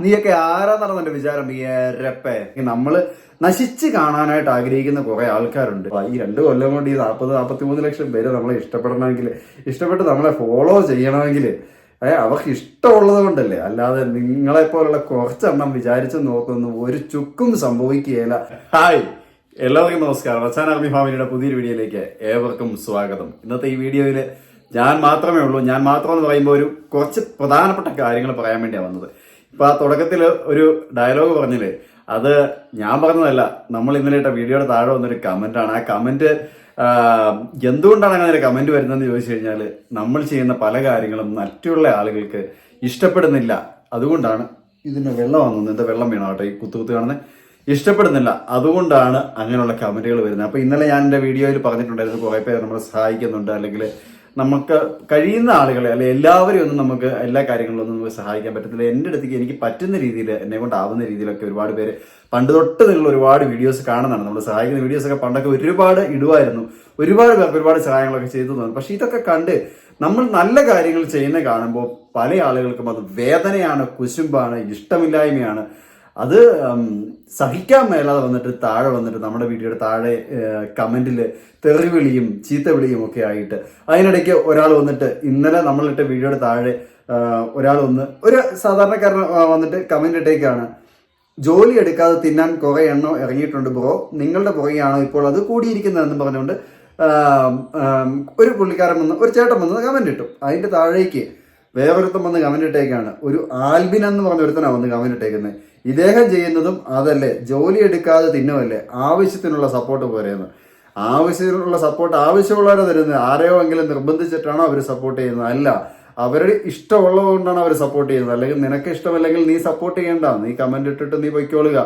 നീയൊക്കെ ആരാന്നാണ് എന്റെ വിചാരം? ഏറെപ്പേ നമ്മൾ നശിച്ച് കാണാനായിട്ട് ആഗ്രഹിക്കുന്ന കുറെ ആൾക്കാരുണ്ട്. ഈ രണ്ട് കൊല്ലം കൊണ്ട് ഈ നാൽപ്പത് നാൽപ്പത്തി മൂന്ന് ലക്ഷം പേര് നമ്മളെ ഇഷ്ടപ്പെടണമെങ്കിൽ ഇഷ്ടപ്പെട്ട് നമ്മളെ ഫോളോ ചെയ്യണമെങ്കിൽ ഏ അവർക്ക് ഇഷ്ടമുള്ളത് കൊണ്ടല്ലേ? അല്ലാതെ നിങ്ങളെ പോലുള്ള കുറച്ചെണ്ണം വിചാരിച്ചു നോക്കുന്നു ഒരു ചുക്കും സംഭവിക്കുകയില്ല. ഹായ്. എല്ലാവർക്കും നമസ്കാരം. അച്ഛൻ ആർമി ഫാമിലിയുടെ പുതിയൊരു വീഡിയോയിലേക്ക് ഏവർക്കും സ്വാഗതം. ഇന്നത്തെ ഈ വീഡിയോയിൽ ഞാൻ മാത്രമേ ഉള്ളൂ. ഞാൻ മാത്രം എന്ന് പറയുമ്പോൾ ഒരു കുറച്ച് പ്രധാനപ്പെട്ട കാര്യങ്ങൾ പറയാൻ വേണ്ടിയാണ് വന്നത്. ഇപ്പൊ ആ തുടക്കത്തിൽ ഒരു ഡയലോഗ് പറഞ്ഞില്ലേ? അത് ഞാൻ പറഞ്ഞതല്ല നമ്മൾ ഇന്നലെ ഇട്ട വീഡിയോയുടെ താഴെ വന്നൊരു ആണ് ആ കമന്റ് എന്തുകൊണ്ടാണ് അങ്ങനെ ഒരു കമന്റ് വരുന്നതെന്ന് ചോദിച്ചു കഴിഞ്ഞാൽ നമ്മൾ ചെയ്യുന്ന പല കാര്യങ്ങളും മറ്റുള്ള ആളുകൾക്ക് ഇഷ്ടപ്പെടുന്നില്ല. അതുകൊണ്ടാണ് ഇതിന് വെള്ളം വന്നത്. എന്താ വെള്ളം വീണോ കേട്ടോ? ഈ കുത്തു കുത്തു കാണുന്നത് ഇഷ്ടപ്പെടുന്നില്ല. അതുകൊണ്ടാണ് അങ്ങനെയുള്ള കമന്റുകൾ വരുന്നത്. അപ്പൊ ഇന്നലെ ഞാൻ എന്റെ വീഡിയോയിൽ പറഞ്ഞിട്ടുണ്ടായിരുന്നു കുറെ പേര് നമ്മളെ സഹായിക്കുന്നുണ്ട് അല്ലെങ്കിൽ നമുക്ക് കഴിയുന്ന ആളുകളെ അല്ലെ എല്ലാവരെയും ഒന്നും നമുക്ക് എല്ലാ കാര്യങ്ങളിലൊന്നും നമുക്ക് സഹായിക്കാൻ പറ്റത്തില്ല. എന്റെ അടുത്തേക്ക് എനിക്ക് പറ്റുന്ന രീതിയിൽ എന്നെ കൊണ്ടാവുന്ന രീതിയിലൊക്കെ ഒരുപാട് പേര് പണ്ട് തൊട്ട് നിങ്ങൾ ഒരുപാട് വീഡിയോസ് കാണുന്നതാണ്. നമ്മൾ സഹായിക്കുന്ന വീഡിയോസ് ഒക്കെ പണ്ടൊക്കെ ഒരുപാട് ഇടുമായിരുന്നു. ഒരുപാട് പേർക്ക് ഒരുപാട് സഹായങ്ങളൊക്കെ ചെയ്തു തോന്നും. പക്ഷേ ഇതൊക്കെ കണ്ട് നമ്മൾ നല്ല കാര്യങ്ങൾ ചെയ്യുന്ന കാണുമ്പോൾ പല ആളുകൾക്കും അത് വേദനയാണ് കുശുമ്പാണ് ഇഷ്ടമില്ലായ്മയാണ്. അത് സഹിക്കാൻ മേലാതെ വന്നിട്ട് താഴെ വന്നിട്ട് നമ്മുടെ വീഡിയോയുടെ താഴെ കമന്റിൽ ചീത്ത വിളിയും ഒക്കെ ആയിട്ട് അതിനിടയ്ക്ക് ഒരാൾ വന്നിട്ട് ഇന്നലെ നമ്മളിട്ട വീഡിയോയുടെ താഴെ ഒരാൾ വന്ന് ഒരു സാധാരണക്കാരൻ വന്നിട്ട് കമന്റ് ഇട്ടേക്കാണ്. ജോലി എടുക്കാതെ തിന്നാൻ കുറെ എണ്ണം ഇറങ്ങിയിട്ടുണ്ട് ബ്രോ. നിങ്ങളുടെ പുറകെയാണോ ഇപ്പോൾ അത് കൂടിയിരിക്കുന്നതെന്ന് പറഞ്ഞുകൊണ്ട് ഒരു പുള്ളിക്കാരൻ വന്ന് ഒരു ചേട്ടൻ വന്ന് കമന്റ് ഇട്ടു. അതിന്റെ താഴേക്ക് വേറൊരുത്തം വന്ന് കമന്റ് ഇട്ടേക്കാണ്. ഒരു ആൽബിൻ എന്ന് പറഞ്ഞ ഒരുത്തനാണ് വന്ന് കമന്റ് ഇട്ടേക്കുന്നത് ഇദ്ദേഹം ചെയ്യുന്നതും അതല്ലേ? ജോലി എടുക്കാതെ തിന്നുമല്ലേ ആവശ്യത്തിനുള്ള സപ്പോർട്ട് പോരെയെന്ന് ആവശ്യത്തിനുള്ള സപ്പോർട്ട് ആവശ്യമുള്ളവരെ തരുന്നത് ആരെയോ എങ്കിലും നിർബന്ധിച്ചിട്ടാണോ അവർ സപ്പോർട്ട് ചെയ്യുന്നത്? അല്ല. അവരുടെ ഇഷ്ടമുള്ളത് കൊണ്ടാണ് അവർ സപ്പോർട്ട് ചെയ്യുന്നത്. അല്ലെങ്കിൽ നിനക്ക് ഇഷ്ടമല്ലെങ്കിൽ നീ സപ്പോർട്ട് ചെയ്യണ്ട. നീ കമന്റ് ഇട്ടിട്ട് നീ പൊയ്ക്കോളുക.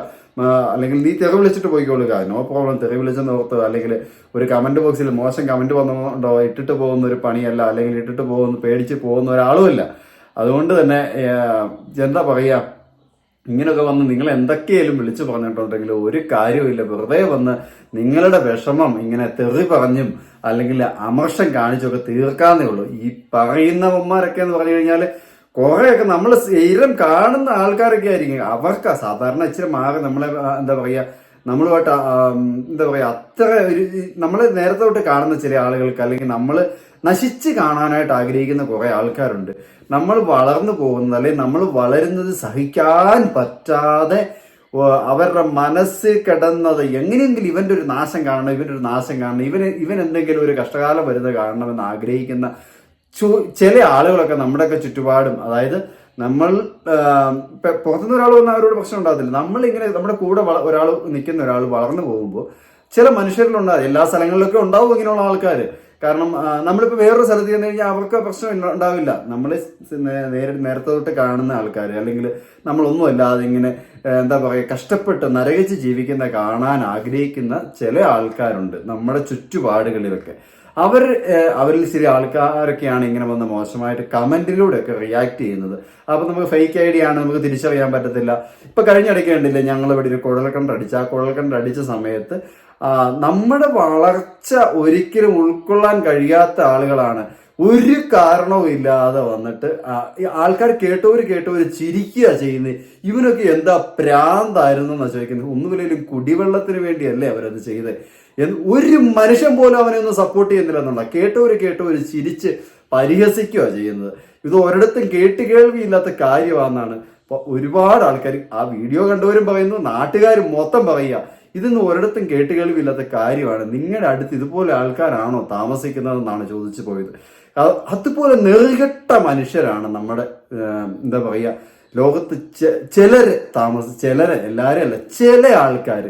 അല്ലെങ്കിൽ നീ തെറി വിളിച്ചിട്ട് പോയിക്കോളുക. നോ പ്രോബ്ലം തെറി വിളിച്ചെന്ന് ഓർത്ത് അല്ലെങ്കിൽ ഒരു കമന്റ് ബോക്സിൽ മോശം കമന്റ് വന്നുകൊണ്ടോ ഇട്ടിട്ട് പോകുന്ന ഒരു പണിയല്ല. അല്ലെങ്കിൽ ഇട്ടിട്ട് പോകുന്ന പേടിച്ച് പോകുന്ന ഒരാളുമല്ല അതുകൊണ്ട് തന്നെ എന്താ പറയാ? ഇങ്ങനെയൊക്കെ വന്ന് നിങ്ങൾ എന്തൊക്കെയായാലും വിളിച്ചു പറഞ്ഞിട്ടുണ്ടെങ്കിൽ ഒരു കാര്യവുമില്ല. വെറുതെ വന്ന് നിങ്ങളുടെ വിഷമം ഇങ്ങനെ തെറി പറഞ്ഞും അല്ലെങ്കിൽ അമർഷം കാണിച്ചൊക്കെ തീർക്കാന്നേ ഉള്ളൂ. ഈ പറയുന്നവന്മാരൊക്കെ എന്ന് പറഞ്ഞു കഴിഞ്ഞാൽ കുറെയൊക്കെ നമ്മൾ സ്ഥിരം കാണുന്ന ആൾക്കാരൊക്കെ ആയിരിക്കും. അവർക്ക് സാധാരണ ഇച്ചിരി മാറി നമ്മളെ എന്താ പറയുക നമ്മളുമായിട്ട് എന്താ പറയുക അത്ര ഒരു നമ്മൾ നേരത്തെ തൊട്ട് കാണുന്ന ചില ആളുകൾക്ക് അല്ലെങ്കിൽ നമ്മൾ നശിച്ച് കാണാനായിട്ട് ആഗ്രഹിക്കുന്ന കുറെ ആൾക്കാരുണ്ട്. നമ്മൾ വളർന്നു പോകുന്നത് അല്ലെങ്കിൽ നമ്മൾ വളരുന്നത് സഹിക്കാൻ പറ്റാതെ അവരുടെ മനസ്സ് കിടന്നത് എങ്ങനെയെങ്കിലും ഇവന്റെ ഒരു നാശം കാണണം ഇവന്റെ ഒരു നാശം കാണണം ഇവന് ഇവൻ എന്തെങ്കിലും ഒരു കഷ്ടകാലം വരുന്നത് കാണണമെന്ന് ആഗ്രഹിക്കുന്ന ചില ആളുകളൊക്കെ നമ്മുടെയൊക്കെ ചുറ്റുപാടും. അതായത് നമ്മൾ പുറത്തുനിന്ന് ഒരാൾ വന്ന അവരോട് പ്രശ്നം ഉണ്ടാകത്തില്ല. നമ്മളിങ്ങനെ നമ്മുടെ കൂടെ ഒരാൾ നിൽക്കുന്ന ഒരാൾ വളർന്നു പോകുമ്പോൾ ചില മനുഷ്യരിലുണ്ടാകും എല്ലാ സ്ഥലങ്ങളിലൊക്കെ ഉണ്ടാവും ഇങ്ങനെയുള്ള ആൾക്കാർ കാരണം നമ്മളിപ്പോൾ നമ്മളിപ്പോ വേറൊരു സ്ഥലത്ത് ചെന്ന് കഴിഞ്ഞാൽ അവർക്ക് പ്രശ്നം ഉണ്ടാവില്ല. നമ്മൾ നേരെ നേരത്തെ തൊട്ട് കാണുന്ന ആൾക്കാർ അല്ലെങ്കിൽ നമ്മളൊന്നും അല്ലാതെ ഇങ്ങനെ എന്താ പറയുക കഷ്ടപ്പെട്ട് നരകിച്ച് ജീവിക്കുന്ന കാണാൻ ആഗ്രഹിക്കുന്ന ചില ആൾക്കാരുണ്ട്. നമ്മുടെ ചുറ്റുപാടുകളിലൊക്കെ. അവർ അവരിൽ ചില ആൾക്കാരൊക്കെയാണ് ഇങ്ങനെ വന്ന് മോശമായിട്ട് കമന്റിലൂടെ ഒക്കെ റിയാക്ട് ചെയ്യുന്നത്. അപ്പൊ നമുക്ക് ഫേക്ക് ഐ ഡി ആണ് നമുക്ക് തിരിച്ചറിയാൻ പറ്റത്തില്ല. ഇപ്പൊ കഴിഞ്ഞിടയ്ക്ക് കണ്ടില്ലേ ഞങ്ങൾ ഇവിടെ ഒരു കുഴൽക്കണ്ടടിച്ച് ആ കുഴൽക്കണ്ടടിച്ച സമയത്ത് നമ്മുടെ വളർച്ച ഒരിക്കലും ഉൾക്കൊള്ളാൻ കഴിയാത്ത ആളുകളാണ്. ഒരു കാരണവും ഇല്ലാതെ വന്നിട്ട് ആൾക്കാർ കേട്ടവര് കേട്ടവര് ചിരിക്കുക ചെയ്യുന്നത്. ഇവനൊക്കെ എന്താ പ്രാന്തായിരുന്നു എന്നാ ചോദിക്കുന്നത്. ഒന്നുമില്ലെങ്കിലും കുടിവെള്ളത്തിന് വേണ്ടിയല്ലേ അവരത് ചെയ്തത് ഒരു മനുഷ്യൻ പോലും അവനെ ഒന്നും സപ്പോർട്ട് ചെയ്യുന്നില്ല എന്നുള്ള. കേട്ടവര് കേട്ടവര് ചിരിച്ച് പരിഹസിക്കുക ചെയ്യുന്നത്. ഇത് ഒരിടത്തും കേട്ട് കേൾവിയില്ലാത്ത കാര്യമാണെന്നാണ്. ഒരുപാട് ആൾക്കാർ ആ വീഡിയോ കണ്ടവരും പറയുന്നു നാട്ടുകാർ മൊത്തം പറയുക. ഇതൊന്നും ഒരിടത്തും കേട്ട് കേൾവില്ലാത്ത കാര്യമാണ്. നിങ്ങളുടെ അടുത്ത് ഇതുപോലെ ആൾക്കാരാണോ താമസിക്കുന്നതെന്നാണ് ചോദിച്ചു പോയത്. അത് അതുപോലെ നെറുകെട്ട മനുഷ്യരാണ് നമ്മുടെ എന്താ പറയുക ലോകത്ത് ചിലര് താമസ ചിലര് എല്ലാവരും അല്ല ചില ആൾക്കാർ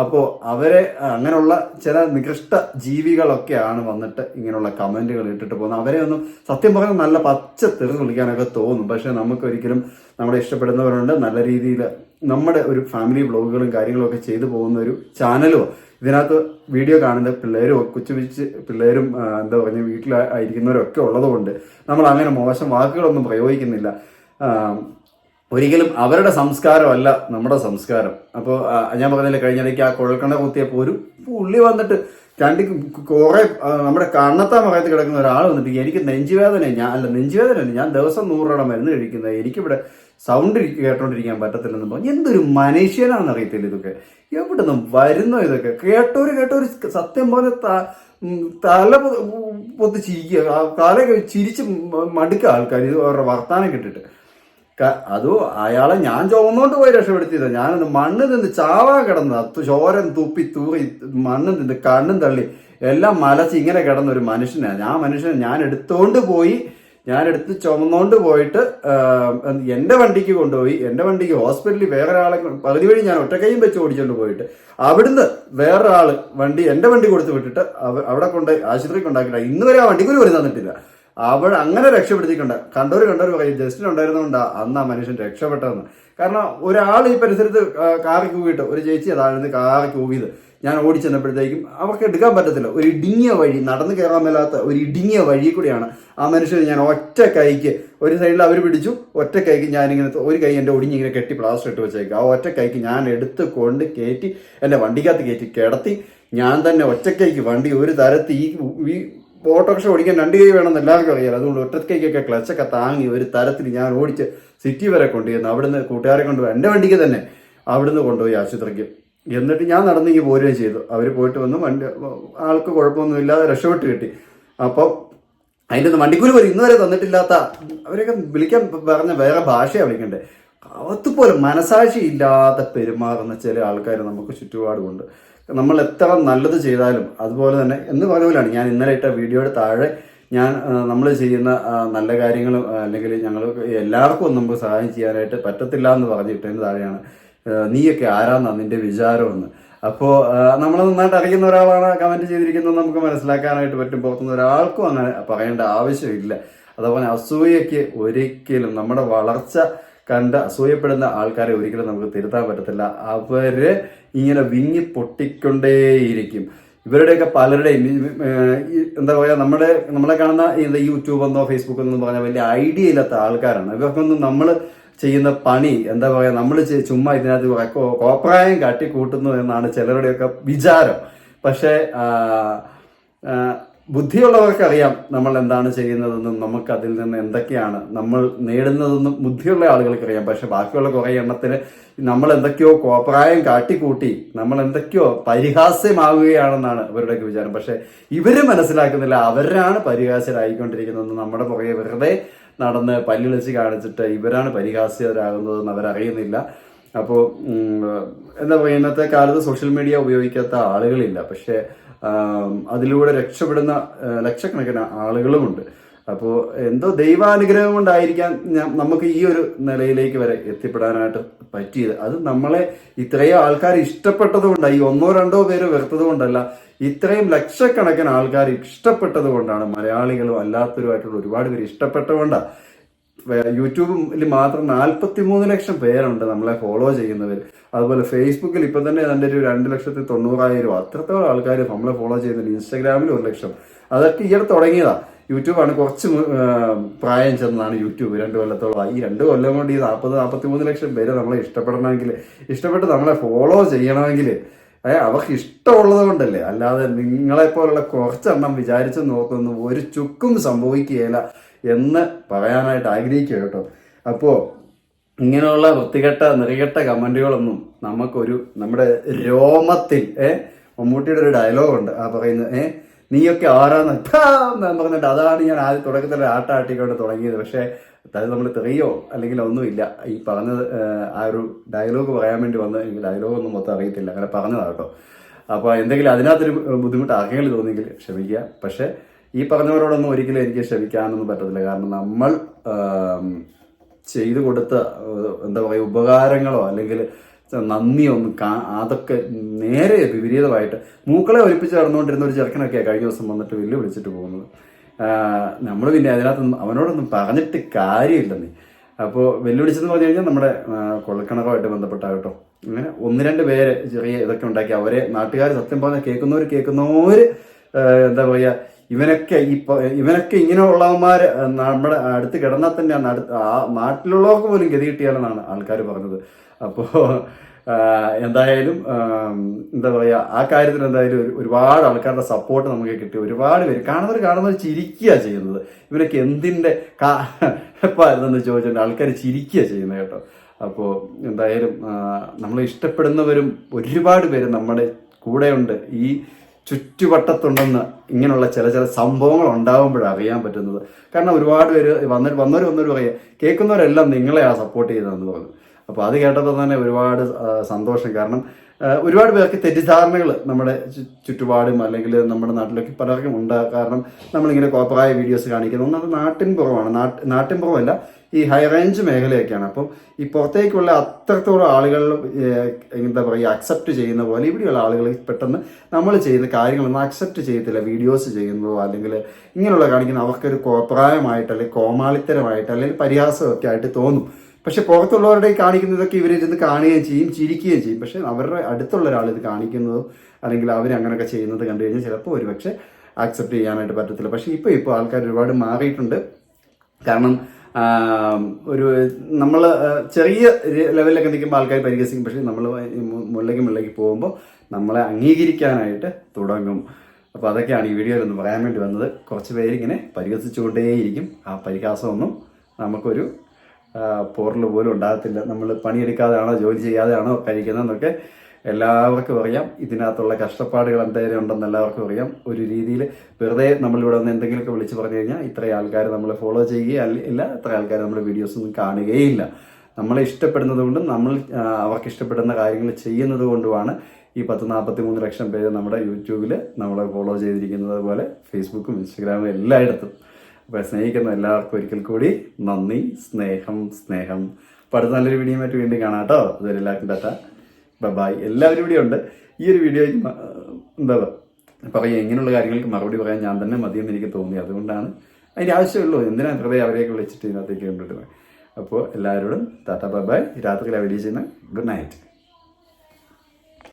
അപ്പോൾ അവരെ അങ്ങനെയുള്ള ചില നികൃഷ്ട ജീവികളൊക്കെയാണ് വന്നിട്ട് ഇങ്ങനെയുള്ള കമന്റുകൾ ഇട്ടിട്ട് പോകുന്നത്. അവരെ ഒന്നും സത്യം പറഞ്ഞാൽ നല്ല പച്ച തെറി വിളിക്കാനൊക്കെ തോന്നും. പക്ഷെ നമുക്കൊരിക്കലും നമ്മളെ ഇഷ്ടപ്പെടുന്നവരുണ്ട്. നല്ല രീതിയിൽ നമ്മുടെ ഒരു ഫാമിലി വ്ളോഗുകളും കാര്യങ്ങളും ഒക്കെ ചെയ്തു പോകുന്ന ഒരു ചാനലോ ഇതിനകത്ത് വീഡിയോ കാണുന്ന പിള്ളേരും കൊച്ചു പിള്ളേരും എന്താ പറയുക വീട്ടിലായിരിക്കുന്നവരൊക്കെ ഉള്ളതുകൊണ്ട് നമ്മൾ അങ്ങനെ മോശം വാക്കുകളൊന്നും പ്രയോഗിക്കുന്നില്ല. ഒരിക്കലും അവരുടെ സംസ്കാരമല്ല നമ്മുടെ സംസ്കാരം. അപ്പോൾ ഞാൻ പറഞ്ഞില്ലേ കഴിഞ്ഞിടയ്ക്ക് ആ കുഴൽക്കണ്ണ കുത്തിയപ്പോൾ ഒരു പുള്ളി വന്നിട്ട് രണ്ട് കുറെ നമ്മുടെ കണ്ണത്താ മകത്ത് കിടക്കുന്ന ഒരാൾ വന്നിട്ട് എനിക്ക് നെഞ്ചുവേദന ഞാൻ അല്ല നെഞ്ചുവേദന ഞാൻ ദിവസം നൂറോളം മരുന്ന് കഴിക്കുന്നത് എനിക്കിവിടെ സൗണ്ട് കേട്ടോണ്ടിരിക്കാൻ പറ്റത്തില്ലെന്ന് പറഞ്ഞു എന്തൊരു മനുഷ്യനാണെന്ന് അറിയത്തില്ല ഇതൊക്കെ. എവിടെ നിന്നും വരുന്നോ ഇതൊക്കെ? കേട്ടോര് കേട്ടോര് സത്യം പോലെ തല പൊത്ത് ചിരിക്കുക തലയൊക്കെ ചിരിച്ച് മടുക്കുക ആൾക്കാർ ഇത് അവരുടെ വർത്താനം കിട്ടിട്ട്. അതോ അയാളെ ഞാൻ ചുവന്നോണ്ട് പോയി രക്ഷപ്പെടുത്തിയത്. ഞാനൊന്ന് മണ്ണ് നിന്ന് ചാവാൻ കിടന്ന് ചോരൻ തുപ്പി തൂറി മണ്ണ് നിന്ന് കണ്ണും തള്ളി എല്ലാം മലച്ച് ഇങ്ങനെ കിടന്ന ഒരു മനുഷ്യനാണ് ഞാൻ മനുഷ്യനെ. ഞാൻ എടുത്തോണ്ട് പോയി ഞാൻ ചുമന്നുകൊണ്ട് പോയിട്ട് എന്റെ വണ്ടിക്ക് കൊണ്ടുപോയി എന്റെ വണ്ടിക്ക് ഹോസ്പിറ്റലിൽ വേറെ കൊണ്ട് പകുതി വഴി ഞാൻ ഒറ്റക്കൈയും വെച്ച് ഓടിച്ചുകൊണ്ട് പോയിട്ട് അവിടുന്ന് വേറൊരാൾ വണ്ടി എന്റെ വണ്ടി കൊടുത്ത് വിട്ടിട്ട് അവ- അവിടെ കൊണ്ട് ആശുപത്രിക്ക് ഉണ്ടാക്കിയിട്ടില്ല ഇന്ന് വരെ ആ വണ്ടിക്കൂലി വരും തന്നിട്ടില്ല. അവൾ അങ്ങനെ രക്ഷപ്പെടുത്തിക്കൊണ്ട് കണ്ടവർ കണ്ടവർ പറയും ജസ്റ്റിൻ ഉണ്ടായിരുന്നതുകൊണ്ടാ അന്ന് ആ മനുഷ്യൻ രക്ഷപ്പെട്ടതെന്ന്. കാരണം ഒരാൾ ഈ പരിസരത്ത് കാറി കൂവിയിട്ട് ഒരു ചേച്ചി അതായിരുന്നു കാറി കൂവിയത്. ഞാൻ ഓടിച്ചെന്നപ്പോഴത്തേക്കും അവർക്ക് എടുക്കാൻ പറ്റത്തില്ല. ഒരു ഇടുങ്ങിയ വഴി നടന്നു കയറാൻ മേലാത്ത ഒരു ഇടുങ്ങിയ വഴി കൂടിയാണ് ആ മനുഷ്യനെ ഞാൻ ഒറ്റ കൈക്ക് ഒരു സൈഡിൽ അവർ പിടിച്ചു ഒറ്റ കൈക്ക് ഞാനിങ്ങനെ ഒരു കൈ എന്റെ ഒടിഞ്ഞിങ്ങനെ കെട്ടി പ്ലാസ്റ്റർ ഇട്ട് വെച്ചേക്കും. ആ ഒറ്റ കൈക്ക് ഞാൻ എടുത്ത് കൊണ്ട് കയറ്റി എന്റെ വണ്ടിക്കകത്ത് കയറ്റി കിടത്തി. ഞാൻ തന്നെ ഒറ്റക്കൈക്ക് വണ്ടി ഒരു തരത്തിൽ ഈ ഓട്ടോറിക്ഷ ഓടിക്കാൻ രണ്ട് കൈ വേണമെന്ന് എല്ലാവർക്കും അറിയാം. അതുകൊണ്ട് ഒറ്റക്കൈക്കൊക്കെ ക്ലച്ചൊക്കെ താങ്ങി ഒരു തരത്തിൽ ഞാൻ ഓടിച്ച് സിറ്റി വരെ കൊണ്ടുവന്നു അവിടുന്ന് കൂട്ടുകാരെ കൊണ്ടുപോയി. എന്റെ വണ്ടിക്ക് തന്നെ അവിടുന്ന് കൊണ്ടുപോയി ആശുപത്രിക്ക്. എന്നിട്ട് ഞാൻ നടന്നെങ്കിൽ പോരുകയും ചെയ്തു. അവർ പോയിട്ട് വന്നു. വണ്ടി ആൾക്ക് കുഴപ്പമൊന്നുമില്ലാതെ രക്ഷപ്പെട്ട് കിട്ടി. അപ്പോൾ അതിന്റെ ഒന്ന് വണ്ടിക്കൂലി പോലും ഇന്നുവരെ തന്നിട്ടില്ലാത്ത അവരൊക്കെ വിളിക്കാൻ പറഞ്ഞ വേറെ ഭാഷയാണ് വിളിക്കണ്ടേ. അവത്തുപോലെ മനസാക്ഷി ഇല്ലാത്ത പെരുമാറുന്ന ചില ആൾക്കാർ നമുക്ക് ചുറ്റുപാടുമുണ്ട്. നമ്മൾ എത്ര നല്ലത് ചെയ്താലും അതുപോലെ തന്നെ എന്ന് പറഞ്ഞ പോലെയാണ്. ഞാൻ ഇന്നലെ ഇട്ട വീഡിയോയുടെ താഴെ ഞാൻ നമ്മൾ ചെയ്യുന്ന നല്ല കാര്യങ്ങളും അല്ലെങ്കിൽ ഞങ്ങൾ എല്ലാവർക്കും നമുക്ക് സഹായം ചെയ്യാനായിട്ട് പറ്റത്തില്ല എന്ന് പറഞ്ഞിട്ടതിന് താഴെയാണ്. നീയൊക്കെ ആരാന്നാ നിന്റെ വിചാരമെന്ന്. അപ്പോൾ നമ്മൾ നന്നായിട്ട് അറിയുന്ന ഒരാളാണ് കമന്റ് ചെയ്തിരിക്കുന്നത് നമുക്ക് മനസ്സിലാക്കാനായിട്ട് പറ്റും. പുറത്തുനിന്ന് ഒരാൾക്കും അങ്ങനെ പറയേണ്ട ആവശ്യമില്ല. അതുപോലെ അസൂയയ്ക്ക് ഒരിക്കലും നമ്മുടെ വളർച്ച കണ്ട് അസൂയപ്പെടുന്ന ആൾക്കാരെ ഒരിക്കലും നമുക്ക് തിരുത്താൻ പറ്റത്തില്ല. അവർ ഇങ്ങനെ വിങ്ങി പൊട്ടിക്കൊണ്ടേയിരിക്കും. ഇവരുടെയൊക്കെ പലരുടെയും എന്താ പറയുക നമ്മുടെ നമ്മളെ കാണുന്ന ഈ യൂട്യൂബ് എന്നോ ഫേസ്ബുക്ക് എന്നോ പറഞ്ഞാൽ വലിയ ഐഡിയ ഇല്ലാത്ത ആൾക്കാരാണ്. ഇവർക്കൊന്നും നമ്മൾ ചെയ്യുന്ന പണി എന്താ പറയുക നമ്മൾ ചുമ്മാ ഇതിനകത്ത് കോപ്രായം കാട്ടി കൂട്ടുന്നു എന്നാണ് ചിലരുടെയൊക്കെ വിചാരം. പക്ഷേ ബുദ്ധിയുള്ളവർക്കറിയാം നമ്മൾ എന്താണ് ചെയ്യുന്നതെന്നും നമുക്ക് അതിൽ നിന്ന് എന്തൊക്കെയാണ് നമ്മൾ നേടുന്നതെന്നും ബുദ്ധിയുള്ള ആളുകൾക്കറിയാം. പക്ഷെ ബാക്കിയുള്ള കുറേ എണ്ണത്തിന് നമ്മൾ എന്തൊക്കെയോ കോപ്രായം കാട്ടിക്കൂട്ടി നമ്മൾ എന്തൊക്കെയോ പരിഹാസ്യമാവുകയാണെന്നാണ് ഇവരുടെയൊക്കെ വിചാരം. പക്ഷെ ഇവർ മനസ്സിലാക്കുന്നില്ല അവരാണ് പരിഹാസ്യരായിക്കൊണ്ടിരിക്കുന്നതെന്ന് നമ്മുടെ പുറകെ വെറുതെ നടന്ന് പല്ലിളിച്ച് കാണിച്ചിട്ട് ഇവരാണ് പരിഹാസ്യരാകുന്നതെന്ന് അവരറിയുന്നില്ല. അപ്പോൾ എന്താ പറയുക ഇന്നത്തെ കാലത്ത് സോഷ്യൽ മീഡിയ ഉപയോഗിക്കാത്ത ആളുകളില്ല. പക്ഷേ അതിലൂടെ രക്ഷപ്പെടുന്ന ലക്ഷക്കണക്കിന് ആളുകളുമുണ്ട്. അപ്പോൾ എന്തോ ദൈവാനുഗ്രഹം കൊണ്ടായിരിക്കാം നമുക്ക് ഈ ഒരു നിലയിലേക്ക് വരെ എത്തിപ്പെടാനായിട്ട് പറ്റിയത്. അത് നമ്മളെ ഇത്രയും ആൾക്കാർ ഇഷ്ടപ്പെട്ടത് കൊണ്ടാണ് ഈ ഒന്നോ രണ്ടോ പേര് വെറുത്തത് കൊണ്ടല്ല ഇത്രയും ലക്ഷക്കണക്കിന് ആൾക്കാർ ഇഷ്ടപ്പെട്ടത് കൊണ്ടാണ് മലയാളികളും അല്ലാത്തവരുമായിട്ടുള്ള ഒരുപാട് പേര് ഇഷ്ടപ്പെട്ടതുകൊണ്ടാണ്. യൂട്യൂബിൽ മാത്രം നാൽപ്പത്തി മൂന്ന് ലക്ഷം പേരുണ്ട് നമ്മളെ ഫോളോ ചെയ്യുന്നവർ അതുപോലെ ഫേസ്ബുക്കിൽ ഇപ്പം തന്നെ അതിന്റെ ഒരു രണ്ട് ലക്ഷത്തി തൊണ്ണൂറായിരം അത്രത്തോളം ആൾക്കാർ നമ്മളെ ഫോളോ ചെയ്യുന്നുണ്ട്. ഇൻസ്റ്റാഗ്രാമിൽ ഒരു ലക്ഷം. അതൊക്കെ ഈയിടെ തുടങ്ങിയതാ. യൂട്യൂബാണ് കുറച്ച് പ്രായം ചെന്നതാണ് യൂട്യൂബ്. രണ്ട് കൊല്ലത്തോളം ഈ രണ്ട് കൊല്ലം കൊണ്ട് ഈ നാൽപ്പത് നാൽപ്പത്തി മൂന്ന് ലക്ഷം പേര് നമ്മളെ ഇഷ്ടപ്പെടണമെങ്കിൽ ഇഷ്ടപ്പെട്ട് നമ്മളെ ഫോളോ ചെയ്യണമെങ്കിൽ അവർക്ക് ഇഷ്ടമുള്ളത് കൊണ്ടല്ലേ? അല്ലാതെ നിങ്ങളെ പോലുള്ള കുറച്ചെണ്ണം വിചാരിച്ചു നോക്കുന്നു ഒരു ചുക്കും സംഭവിക്കുകയില്ല എന്ന് പറയാനായിട്ട് ആഗ്രഹിക്കുക കേട്ടോ. അപ്പോൾ ഇങ്ങനെയുള്ള വൃത്തികെട്ട നിറകെട്ട കമന്റുകളൊന്നും നമുക്കൊരു നമ്മുടെ രോമത്തിൽ ഏ മമ്മൂട്ടിയുടെ ഒരു ഡയലോഗുണ്ട് ആ പറയുന്നത് ഏ നീയൊക്കെ ആരാന്ന് എന്ന് പറഞ്ഞിട്ട് അതാണ് ഞാൻ ആദ്യം തുടക്കത്തിൽ ആട്ടാട്ടിക്കൊണ്ട് തുടങ്ങിയത്. പക്ഷേ അത് നമ്മൾ തെറിയോ അല്ലെങ്കിൽ ഒന്നുമില്ല. ഈ പറഞ്ഞത് ആ ഒരു ഡയലോഗ് പറയാൻ വേണ്ടി വന്ന് എനിക്ക് ഡയലോഗ് ഒന്നും മൊത്തം അറിയത്തില്ല. അങ്ങനെ പറഞ്ഞതാണ് കേട്ടോ. അപ്പോൾ എന്തെങ്കിലും അതിനകത്തൊരു ബുദ്ധിമുട്ട് ആർക്കെങ്കിലും തോന്നിയെങ്കിൽ ക്ഷമിക്കുക. പക്ഷേ ഈ പറഞ്ഞവരോടൊന്നും ഒരിക്കലും എനിക്ക് ക്ഷമിക്കാനൊന്നും പറ്റത്തില്ല. കാരണം നമ്മൾ ചെയ്തു കൊടുത്ത എന്താ പറയുക ഉപകാരങ്ങളോ അല്ലെങ്കിൽ നന്ദിയൊന്നും കാ അതൊക്കെ നേരെ വിപരീതമായിട്ട് മൂക്കളെ ഒലിപ്പിച്ച് നടന്നുകൊണ്ടിരുന്ന ഒരു ചെറുക്കനൊക്കെയാണ് കഴിഞ്ഞ ദിവസം വന്നിട്ട് വെല്ലു വിളിച്ചിട്ട് പോകുന്നത്. നമ്മൾ പിന്നെ അതിനകത്തൊന്നും അവനോടൊന്നും പറഞ്ഞിട്ട് കാര്യമില്ലെന്നേ അപ്പോൾ വെല്ലുവിളിച്ചെന്ന് പറഞ്ഞു കഴിഞ്ഞാൽ നമ്മുടെ കൊള്ളക്കണക്കുമായിട്ട് ബന്ധപ്പെട്ട കേട്ടോ അങ്ങനെ ഒന്ന് രണ്ട് പേര് ചെറിയ ഇതൊക്കെ ഉണ്ടാക്കി അവരെ നാട്ടുകാർ സത്യം പറഞ്ഞാൽ കേൾക്കുന്നവർ കേൾക്കുന്നവർ എന്താ പറയുക ഇവനൊക്കെ ഈ ഇവനൊക്കെ ഇങ്ങനെയുള്ളവന്മാർ നമ്മുടെ അടുത്ത് കിടന്നാൽ തന്നെ നാട്ടിലുള്ളവർക്ക് പോലും ഗതി കിട്ടിയാലെന്നാണ് ആൾക്കാർ പറഞ്ഞത്. അപ്പോൾ എന്തായാലും എന്താ പറയുക ആ കാര്യത്തിൽ എന്തായാലും ഒരു ഒരുപാട് ആൾക്കാരുടെ സപ്പോർട്ട് നമുക്ക് കിട്ടി. ഒരുപാട് പേര് കാണുന്നവർ കാണുന്നവർ ചിരിക്കുക ചെയ്യുന്നത്. ഇവരൊക്കെ എന്തിന്റെ കാ ആയിരുന്നെന്ന് ചോദിച്ചിട്ടുണ്ട് ആൾക്കാർ ചിരിക്കുക ചെയ്യുന്നത് കേട്ടോ. അപ്പോൾ എന്തായാലും നമ്മൾ ഇഷ്ടപ്പെടുന്നവരും ഒരുപാട് പേര് നമ്മുടെ കൂടെയുണ്ട്. ഈ ചുറ്റുവട്ടത്തുണ്ടെന്ന് ഇങ്ങനെയുള്ള ചില ചില സംഭവങ്ങൾ ഉണ്ടാകുമ്പോഴാണ് അറിയാൻ പറ്റുന്നത്. കാരണം ഒരുപാട് പേര് വന്നിട്ട് വന്നവർ വന്നവർ പറയുക കേൾക്കുന്നവരെല്ലാം നിങ്ങളെയാണ് സപ്പോർട്ട് ചെയ്തതെന്ന് പറഞ്ഞു. അപ്പോൾ അത് കേട്ടപ്പോൾ തന്നെ ഒരുപാട് സന്തോഷം. കാരണം ഒരുപാട് പേർക്ക് തെറ്റിദ്ധാരണകൾ നമ്മുടെ ചുറ്റുപാടും അല്ലെങ്കിൽ നമ്മുടെ നാട്ടിലൊക്കെ പലർക്കും ഉണ്ട്. കാരണം നമ്മളിങ്ങനെ കോപ്പറായ വീഡിയോസ് കാണിക്കുന്നത് ഒന്നത് നാട്ടിൻ പുറമാണ്. നാട്ട് നാട്ടിൻ പുറമല്ല ഈ ഹൈ റേഞ്ച് മേഖലയൊക്കെയാണ്. അപ്പം ഈ പുറത്തേക്കുള്ള അത്രത്തോളം ആളുകൾ എന്താ പറയുക അക്സെപ്റ്റ് ചെയ്യുന്ന പോലെ ഇവിടെയുള്ള ആളുകൾ പെട്ടെന്ന് നമ്മൾ ചെയ്യുന്ന കാര്യങ്ങളൊന്നും അക്സെപ്റ്റ് ചെയ്യത്തില്ല. വീഡിയോസ് ചെയ്യുന്നതോ അല്ലെങ്കിൽ ഇങ്ങനെയുള്ള കാണിക്കുന്ന അവർക്കൊരു കോപ്രായമായിട്ട് അല്ലെങ്കിൽ കോമാളിത്തരമായിട്ട് അല്ലെങ്കിൽ പരിഹാസമൊക്കെ ആയിട്ട് തോന്നും. പക്ഷെ പുറത്തുള്ളവരുടെ കാണിക്കുന്നതൊക്കെ ഇവരിരുന്ന് കാണുകയും ചെയ്യും ചിരിക്കുകയും ചെയ്യും. പക്ഷെ അവരുടെ അടുത്തുള്ള ഒരാൾ ഇത് കാണിക്കുന്നതോ അല്ലെങ്കിൽ അവർ അങ്ങനെയൊക്കെ ചെയ്യുന്നത് കണ്ടു കഴിഞ്ഞാൽ ചിലപ്പോൾ ഒരുപക്ഷെ ആക്സെപ്റ്റ് ചെയ്യാനായിട്ട് പറ്റത്തില്ല. പക്ഷെ ഇപ്പോൾ ഇപ്പോൾ ആൾക്കാർ ഒരുപാട് മാറിയിട്ടുണ്ട്. കാരണം ഒരു നമ്മൾ ചെറിയ ലെവലിലൊക്കെ നിൽക്കുമ്പോൾ ആൾക്കാർ പരിഹസിക്കും. പക്ഷേ നമ്മൾ മുള്ളേക്ക് മുള്ളേക്ക് പോകുമ്പോൾ നമ്മളെ അംഗീകരിക്കാനായിട്ട് തുടങ്ങും. അപ്പോൾ അതൊക്കെയാണ് ഈ വീഡിയോയിൽ ഒന്ന് പറയാൻ വേണ്ടി വന്നത്. കുറച്ച് പേരിങ്ങനെ പരിഹസിച്ചുകൊണ്ടേയിരിക്കും. ആ പരിഹാസമൊന്നും നമുക്കൊരു പോറൽ പോലും ഉണ്ടാകത്തില്ല. നമ്മൾ പണിയെടുക്കാതെയാണോ ജോലി ചെയ്യാതെയാണോ കഴിക്കുന്നതെന്നൊക്കെ എല്ലാവർക്കും അറിയാം. ഇതിനകത്തുള്ള കഷ്ടപ്പാടുകൾ എന്തായാലും ഉണ്ടെന്ന് എല്ലാവർക്കും അറിയാം. ഒരു രീതിയിൽ വെറുതെ നമ്മളിവിടെ വന്ന് എന്തെങ്കിലുമൊക്കെ വിളിച്ച് പറഞ്ഞു കഴിഞ്ഞാൽ ഇത്രയും ആൾക്കാർ നമ്മളെ ഫോളോ ചെയ്യുകയും അല്ല ഇല്ല ഇത്ര ആൾക്കാർ നമ്മുടെ വീഡിയോസ് ഒന്നും കാണുകയില്ല. നമ്മളെ ഇഷ്ടപ്പെടുന്നത് കൊണ്ടും നമ്മൾ അവർക്ക് ഇഷ്ടപ്പെടുന്ന കാര്യങ്ങൾ ചെയ്യുന്നത് കൊണ്ടുമാണ് ഈ പത്ത് നാൽപ്പത്തി മൂന്ന് ലക്ഷം പേര് നമ്മുടെ യൂട്യൂബിൽ നമ്മളെ ഫോളോ ചെയ്തിരിക്കുന്നത് പോലെ ഫേസ്ബുക്കും ഇൻസ്റ്റഗ്രാമും എല്ലായിടത്തും. അപ്പോൾ സ്നേഹിക്കുന്ന എല്ലാവർക്കും ഒരിക്കൽ കൂടി നന്ദി സ്നേഹം സ്നേഹം. അപ്പോൾ അടുത്ത നല്ലൊരു വീഡിയോ ആയിട്ട് വീണ്ടും കാണാം കേട്ടോ. അതുവരെ എല്ലാവർക്കും ടാറ്റ. ബൈ. എല്ലാവരും ഇവിടെ ഉണ്ട്. ഈ ഒരു വീഡിയോയ്ക്ക് എന്താ പറയുക ഇങ്ങനെയുള്ള കാര്യങ്ങൾക്ക് മറുപടി പറയാൻ ഞാൻ തന്നെ മതിയെന്ന് എനിക്ക് തോന്നി. അതുകൊണ്ടാണ് അതിന്റെ ആവശ്യമുള്ളൂ. എന്തിനാണ് വെറുതെ അവരെയൊക്കെ വിളിച്ചിട്ട് ഇതിനകത്തേക്ക് കൊണ്ടിടുന്നത് അപ്പോൾ എല്ലാവരോടും ടാറ്റ ബൈ ബൈ. രാത്രിയിലാണ് വീഡിയോ ചെയ്യുന്ന ഗുഡ് നൈറ്റ്.